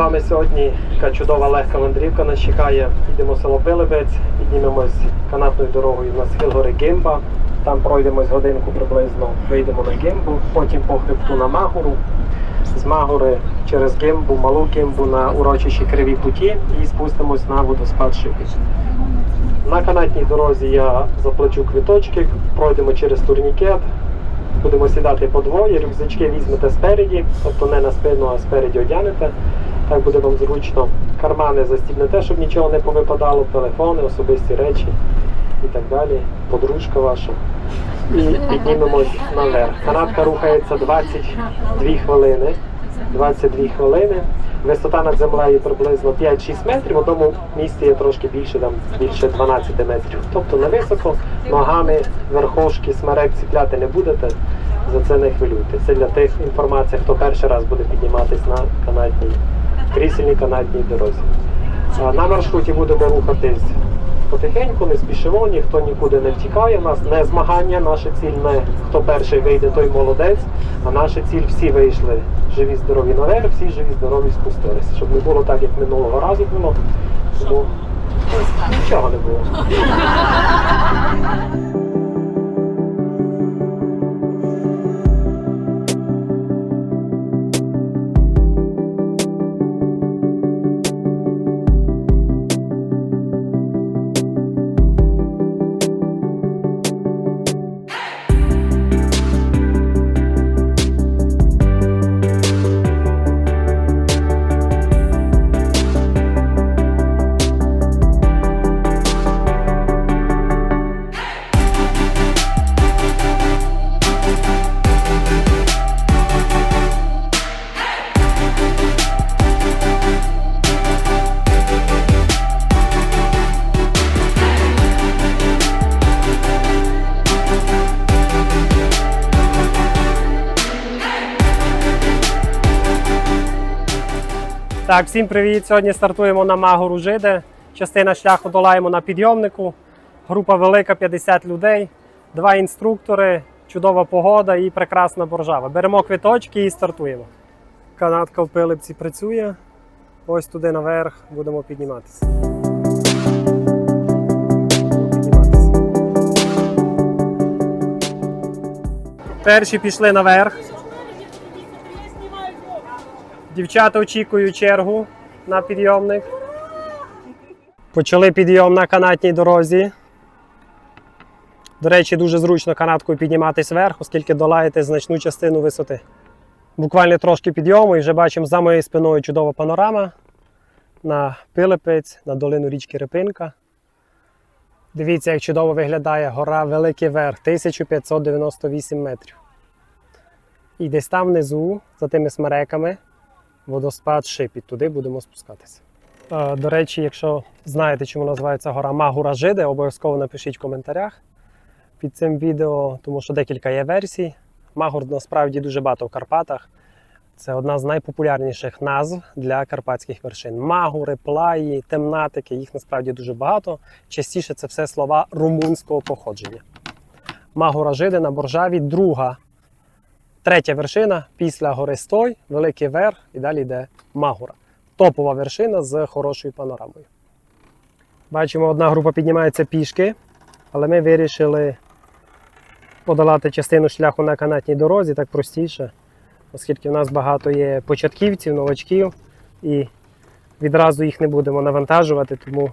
Вами сьогодні. Така чудова легка мандрівка нас чекає. Їдемо село Пилибець, піднімемось канатною дорогою на схил гори Гимба. Там пройдемось годинку приблизно, вийдемо на Гимбу, потім по хребту на Магуру. З Магури через Гимбу, малу Гимбу на урочищі Криві Путі і спустимось на водоспад Шипіч. На канатній дорозі я заплачу квиточки, пройдемо через турнікет, будемо сідати по двоє, рюкзачки візьмете спереді, тобто не на спину, а спереді одягнете. Так буде вам зручно. Кармани застібнете, щоб нічого не повипадало, телефони, особисті речі і так далі. Подружка ваша. І піднімемось наверх. Канатка рухається 22 хвилини. 22 хвилини. Висота над землею приблизно 5-6 метрів, в одному місці є трошки більше, там більше 12 метрів. Тобто не високо, ногами, верхошки, смерек ціпляти не будете, за це не хвилюйте. Це для тих інформацій, хто перший раз буде підніматись на канатній, крісельній канатній дорозі. На маршруті будемо рухатись потихеньку, не спішимо, ніхто нікуди не втікає. У нас не змагання, наша ціль не хто перший вийде, той молодець. А наша ціль всі вийшли живі, здорові наверх, всі живі, здорові спустилися. Щоб не було так, як минулого разу було. Тому нічого не було. Так, всім привіт! Сьогодні стартуємо на Магору Жиде. Частина шляху долаємо на підйомнику. Група велика, 50 людей, два інструктори, чудова погода і прекрасна боржава. Беремо квиточки і стартуємо. Канатка в Пилипці працює. Ось туди наверх будемо підніматися. Перші пішли наверх. Дівчата очікують чергу на підйомник. Почали підйом на канатній дорозі. До речі, дуже зручно канаткою підніматися вверх, оскільки долаєте значну частину висоти. Буквально трошки підйому і вже бачимо за моєю спиною чудова панорама на Пилипець, на долину річки Репинка. Дивіться, як чудово виглядає гора Великий Верх 1598 метрів. І десь там внизу, за тими смереками, водоспад Шипіт. Туди будемо спускатися. Е, До речі, якщо знаєте, чому називається гора Магура Жиде, обов'язково напишіть в коментарях під цим відео, тому що декілька є версій. Магур насправді дуже багато в Карпатах. Це одна з найпопулярніших назв для карпатських вершин. Магури, плаї, темнатики, їх насправді дуже багато. Частіше це все слова румунського походження. Магура Жиде на Боржаві друга Третя вершина після гори Стой, Великий Верх і далі йде Магура. Топова вершина з хорошою панорамою. Бачимо, одна група піднімається пішки, але ми вирішили подолати частину шляху на канатній дорозі, так простіше, оскільки в нас багато є початківців, новачків, і відразу їх не будемо навантажувати, тому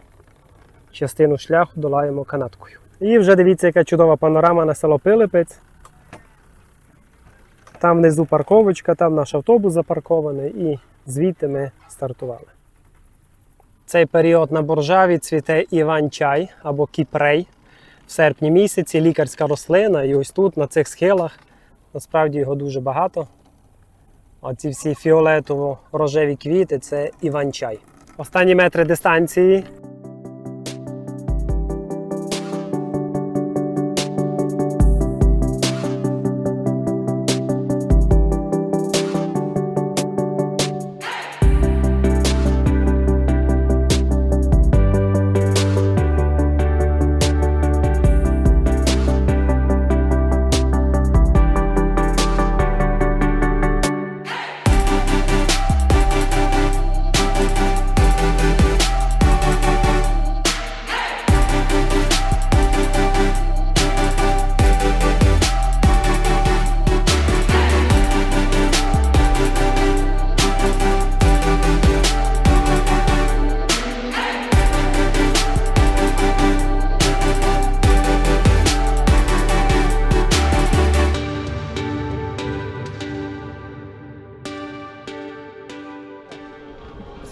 частину шляху долаємо канаткою. І вже дивіться, яка чудова панорама на село Пилипець. Там внизу парковочка, там наш автобус запаркований і звідти ми стартували. Цей період на боржаві цвіте іван-чай або кіпрей. В серпні місяці лікарська рослина, і ось тут, на цих схилах, насправді його дуже багато. Оці всі фіолетово-рожеві квіти це іван-чай. Останні метри дистанції.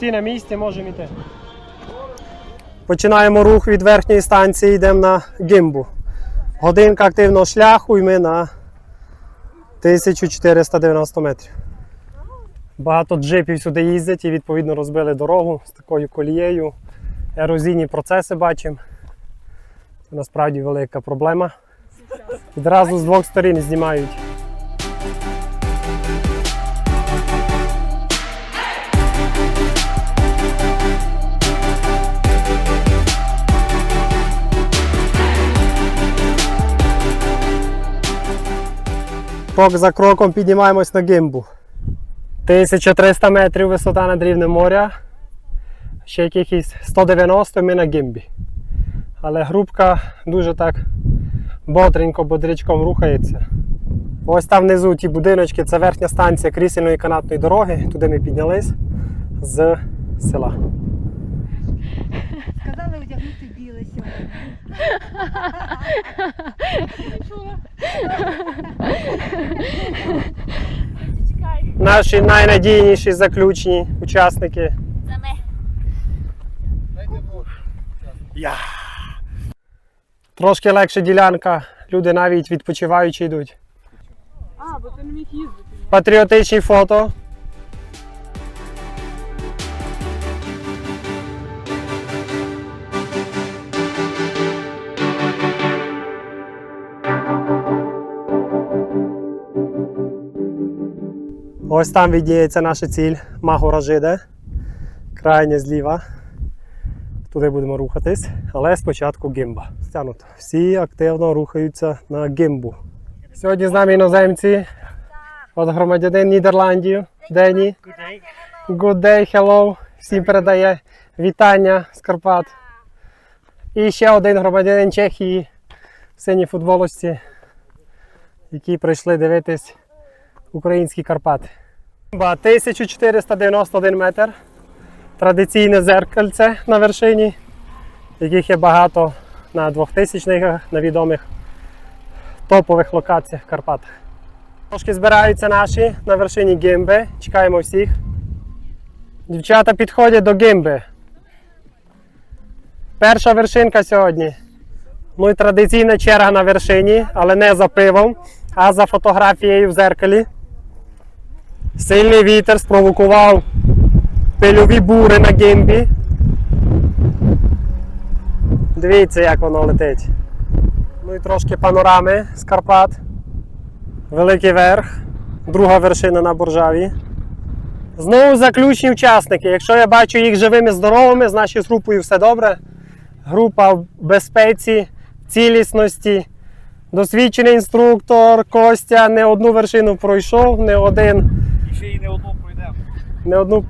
Всі на місці, можемо йти. Починаємо рух від верхньої станції, йдемо на гімбу. Годинка активного шляху і ми на 1490 метрів. Багато джипів сюди їздять і відповідно розбили дорогу з такою колією. Ерозійні процеси бачимо. Це насправді велика проблема. Відразу з двох сторін знімають. Крок за кроком піднімаємось на гимбу. 1300 метрів висота над рівнем моря. Ще якихось 190 ми на гимбі. Але групка дуже так бодренько, бодрячком рухається. Ось там внизу ті будиночки, це верхня станція крісельної канатної дороги. Туди ми піднялись з села. Сказали одягнути біле сьогодні. Наші найнадійніші заключні учасники. Я. Трошки легша ділянка. Люди навіть відпочиваючи йдуть. А, бо ти не міг їздити. Патріотичні фото. Ось там віддіється наша ціль Магора Жиде. Крайня зліва. Туди будемо рухатись, але спочатку гімба. Стягнуто. Всі активно рухаються на гімбу. Сьогодні з нами іноземці. От громадянин Нідерландів. Дені. Good day, hello. Всім передає вітання з Карпат. І ще один громадянин Чехії в синій футболочці, які прийшли дивитись українські Карпати. Ба, 1491 метр. Традиційне зеркальце на вершині, яких є багато на 2000-х, на відомих топових локаціях в Карпатах. Трошки збираються наші на вершині гимби. Чекаємо всіх. Дівчата підходять до гимби. Перша вершинка сьогодні. Ну і традиційна черга на вершині, але не за пивом, а за фотографією в зеркалі. Сильний вітер спровокував пильові бури на гимбі. Дивіться, як воно летить. Ну і трошки панорами з Карпат. Великий верх, друга вершина на Боржаві. Знову заключні учасники. Якщо я бачу їх живими, здоровими, з групою все добре. Група в безпеці, цілісності. Досвідчений інструктор Костя не одну вершину пройшов, не один, одну пройдемо. не одну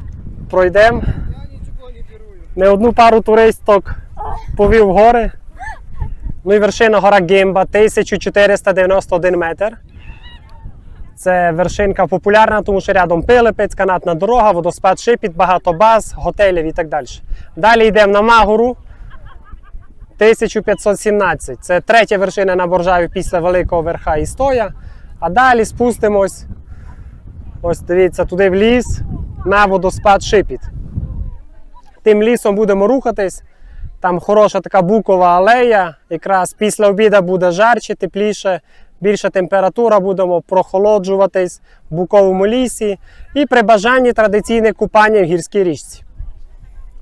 пройдемо, Я нічого не керую. не одну пару туристок повів гори. Ну і вершина гора Гімба 1491 метр. Це вершинка популярна, тому що рядом Пилипець, канатна дорога, водоспад Шипіт, багато баз, готелів і так далі. Далі йдемо на Магору 1517. Це третя вершина на Боржаві після Великого верха і стоя. А далі спустимось. Ось дивіться, туди в ліс на водоспад Шипіт. Тим лісом будемо рухатись. Там хороша така букова алея. Якраз після обіду буде жарче, тепліше, більша температура, будемо прохолоджуватись в буковому лісі. І при бажанні традиційне купання в гірській річці.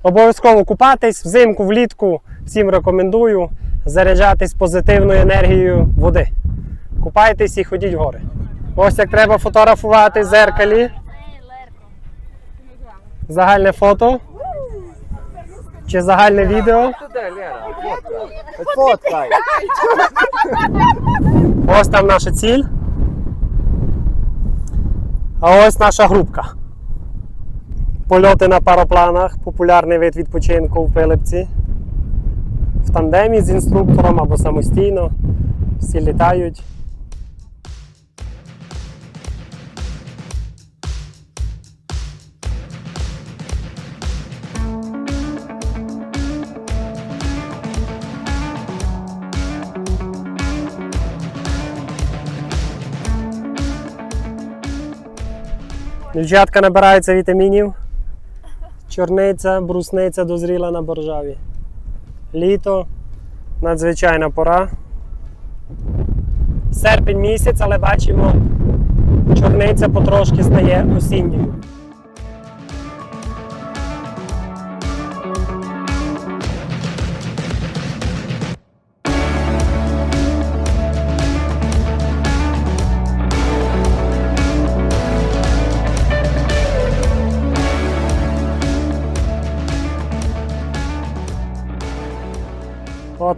Обов'язково купатись взимку, влітку. Всім рекомендую заряджатись позитивною енергією води. Купайтесь і ходіть в гори. Ось як треба фотографувати в зеркалі. Загальне фото. Чи загальне відео. Фоткай. Ось там наша ціль. А ось наша групка. Польоти на парапланах, популярний вид відпочинку в Пилипці. В тандемі з інструктором або самостійно. Всі літають. Дівчатка набираються вітамінів. Чорниця, брусниця дозріла на боржаві. Літо, надзвичайна пора. Серпень місяць, але бачимо, чорниця потрошки стає осінньою.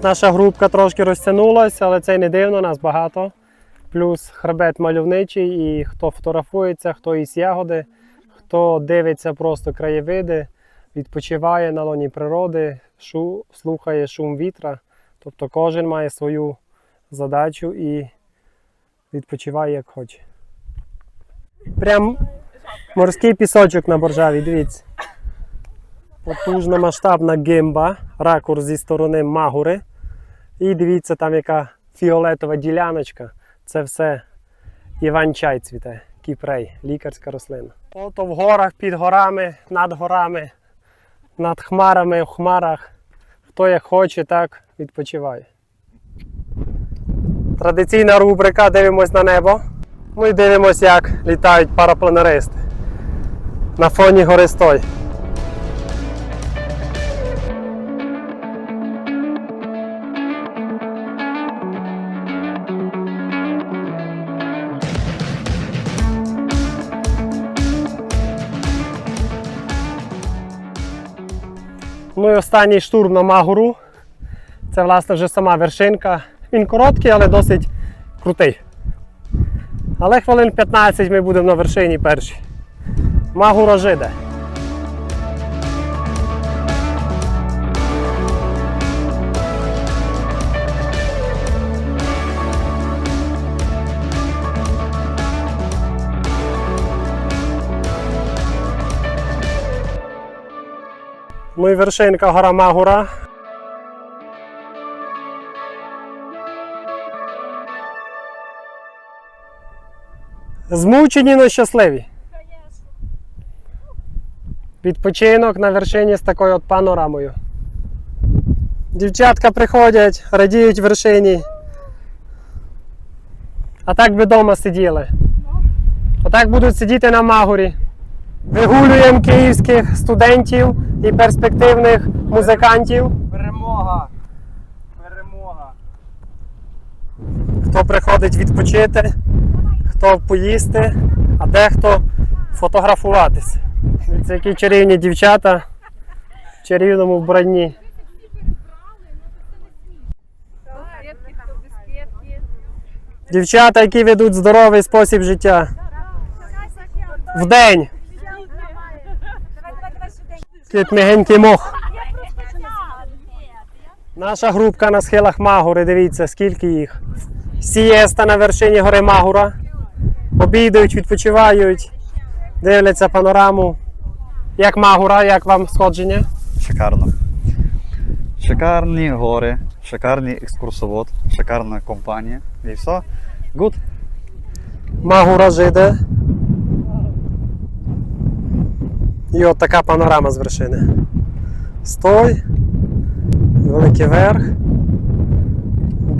Наша групка трошки розтягнулася, але це не дивно, нас багато. Плюс хребет мальовничий, і хто фотографується, хто їсть ягоди, хто дивиться просто краєвиди, відпочиває на лоні природи, шу, слухає шум вітра. Тобто кожен має свою задачу і відпочиває як хоче. Прям морський пісочок на боржаві, дивіться. Потужна масштабна гимба, ракурс зі сторони Магури. І дивіться, там яка фіолетова діляночка. Це все Іван-чай цвіте, кіпрей, лікарська рослина. Ото в горах, під горами, над горами, над хмарами, в хмарах. Хто як хоче, так відпочиває. Традиційна рубрика Дивимось на небо. Ми дивимось, як літають парапланеристи. На фоні гори Ну і останній штурм на Магуру. Це, власне, вже сама вершинка. Він короткий, але досить крутий. Але хвилин 15 ми будемо на вершині перші. Магура жиде. Ну і вершинка гора Магура. Змучені, але щасливі. Відпочинок на вершині з такою от панорамою. Дівчатка приходять, радіють вершині. А так би вдома сиділи. Отак будуть сидіти на Магурі. Вигулюємо київських студентів і перспективних музикантів. Перемога. Перемога. Хто приходить відпочити, хто поїсти, а дехто фотографуватися. Дивіться, які чарівні дівчата в чарівному вбранні. Дівчата, які ведуть здоровий спосіб життя. В день. Мягенький мох. Наша групка на схилах Магури, дивіться, скільки їх. Сієста на вершині гори Магура. Обідають, відпочивають, дивляться панораму. Як Магура, як вам сходження? Шикарно. Шикарні гори, шикарний екскурсовод, шикарна компанія. І все. Good. Магура жиде. І от така панорама з вершини. Стой. Великий верх.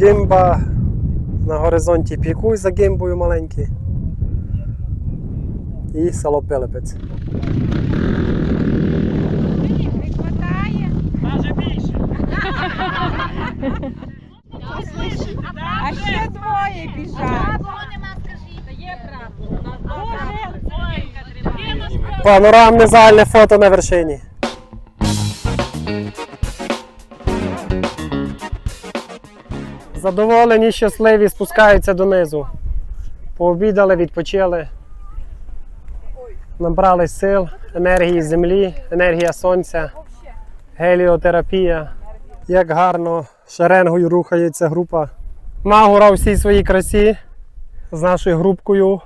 Гимба. На горизонті пікуй за гимбою маленький. І село Пилипець. А ще двоє біжать. Панорамне загальне фото на вершині. Задоволені, щасливі, спускаються донизу. Пообідали, відпочили. Набрали сил, енергії землі, енергія сонця, геліотерапія. Як гарно шеренгою рухається група. Магура у всій своїй красі з нашою групкою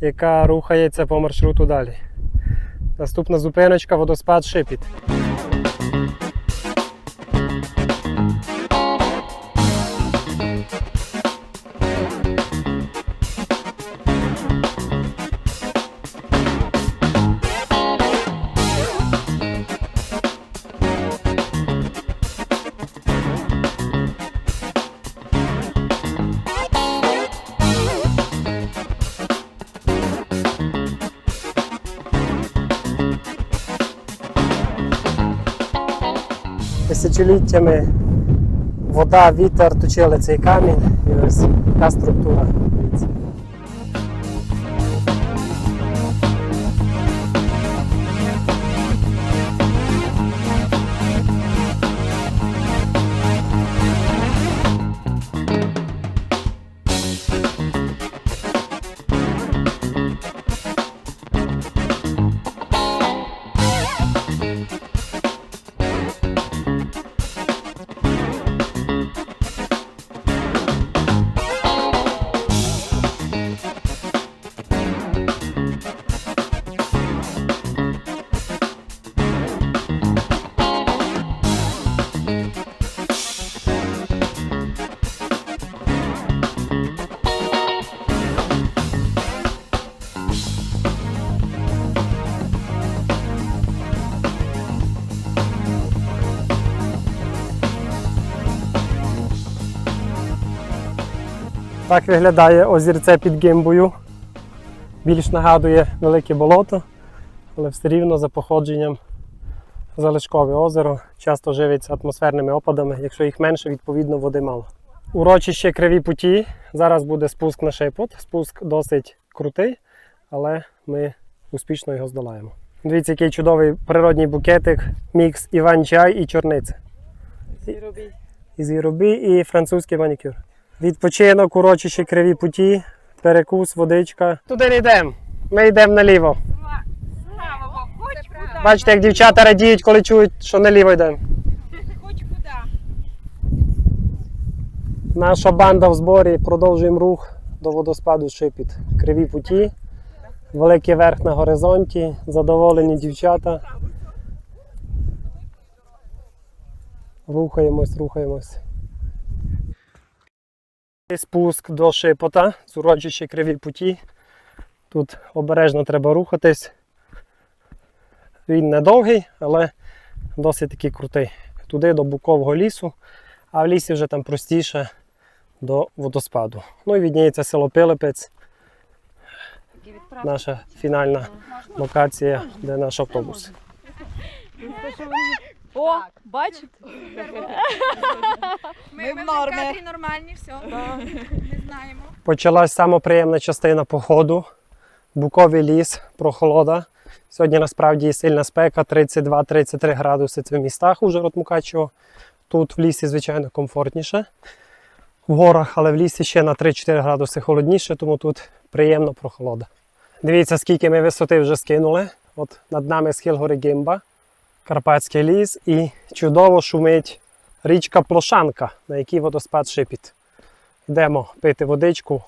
яка рухається по маршруту далі. Наступна зупиночка водоспад Шипіт. Тисячоліттями вода, вітер точили цей камінь і ось така структура. Так виглядає озірце під гимбою. Більш нагадує велике болото, але все рівно за походженням залишкове озеро часто живиться атмосферними опадами. Якщо їх менше, відповідно води мало. Урочище криві путі. Зараз буде спуск на шепот. Спуск досить крутий, але ми успішно його здолаємо. Дивіться, який чудовий природній букетик, мікс іван-чай і чорниця. І зіробі, і французький манікюр. Відпочинок, урочище криві путі, перекус, водичка. Туди не йдемо. Ми йдемо наліво. Слава Богу, хоч куди. Бачите, як дівчата радіють, коли чують, що наліво йдемо. Хоч куди. Наша банда в зборі, продовжуємо рух до водоспаду Шипіт. Криві путі, великий верх на горизонті, задоволені дівчата. Рухаємось, рухаємось. Спуск до Шипота урочище криві путі. Тут обережно треба рухатись. Він недовгий, але досить таки крутий. Туди до букового лісу, а в лісі вже там простіше до водоспаду. Ну і відніється село Пилипець, наша фінальна локація, де наш автобус. О, бачите? Ми, в нормі. нормальні, все. Ми знаємо. Почалась сама приємна частина походу. Буковий ліс, прохолода. Сьогодні насправді сильна спека, 32-33 градуси це в містах Ужгород Мукачево. Тут в лісі, звичайно, комфортніше. В горах, але в лісі ще на 3-4 градуси холодніше, тому тут приємно прохолода. Дивіться, скільки ми висоти вже скинули. От над нами схил гори Гимба, Карпатський ліс і чудово шумить річка Плошанка, на якій водоспад шипіт. Йдемо пити водичку.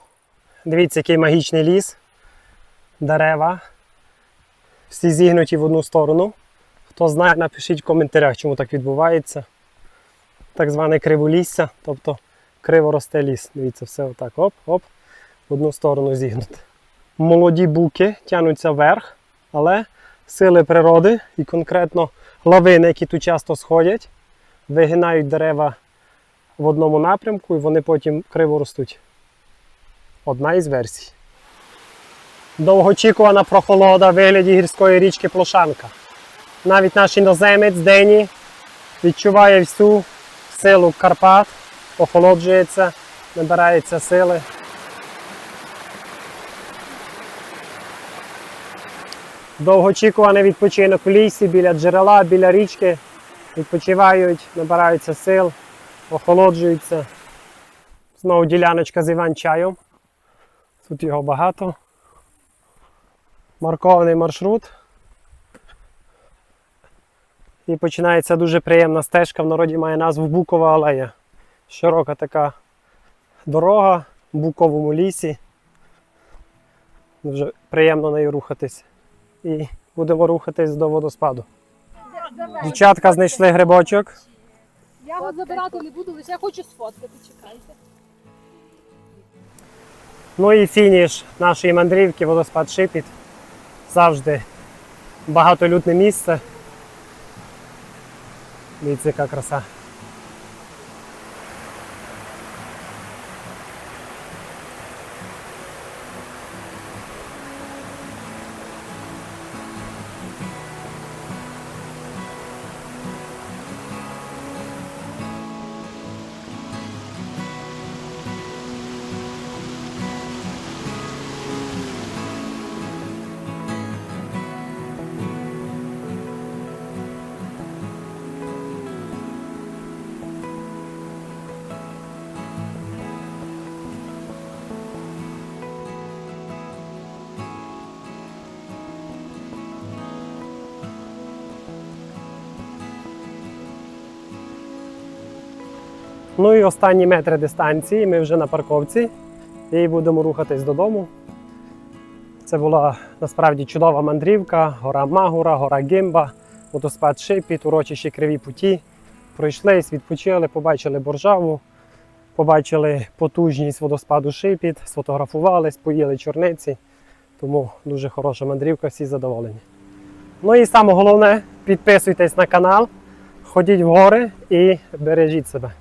Дивіться, який магічний ліс, дерева. Всі зігнуті в одну сторону. Хто знає, напишіть в коментарях, чому так відбувається. Так зване криволісся, тобто криво росте ліс. Дивіться, все отак. Оп-оп, в одну сторону зігнуте. Молоді буки тягнуться вверх, але сили природи і конкретно лавини, які тут часто сходять, вигинають дерева в одному напрямку і вони потім криво ростуть. Одна із версій. Довгоочікувана прохолода в вигляді гірської річки Плошанка. Навіть наш іноземець Дені відчуває всю силу Карпат, охолоджується, набирається сили. Довгоочікуваний відпочинок в лісі, біля джерела, біля річки. Відпочивають, набираються сил, охолоджуються. Знову діляночка з іван-чаєм. Тут його багато. Маркований маршрут. І починається дуже приємна стежка. В народі має назву Букова алея. Широка така дорога в буковому лісі. Дуже приємно нею рухатись. І будемо рухатись до водоспаду. Дівчатка знайшли грибочок. Я його забирати не буду, лише я хочу сфоткати, чекайте. Ну і фініш нашої мандрівки, водоспад Шипіт. Завжди багатолюдне місце. Дивіться, яка краса. Ну і останні метри дистанції. Ми вже на парковці і будемо рухатись додому. Це була насправді чудова мандрівка, гора Магура, гора Гимба, водоспад Шипіт, урочищі Криві Путі. Пройшлись, відпочили, побачили боржаву, побачили потужність водоспаду Шипіт, сфотографувались, поїли чорниці. Тому дуже хороша мандрівка, всі задоволені. Ну і саме головне, підписуйтесь на канал, ходіть в гори і бережіть себе.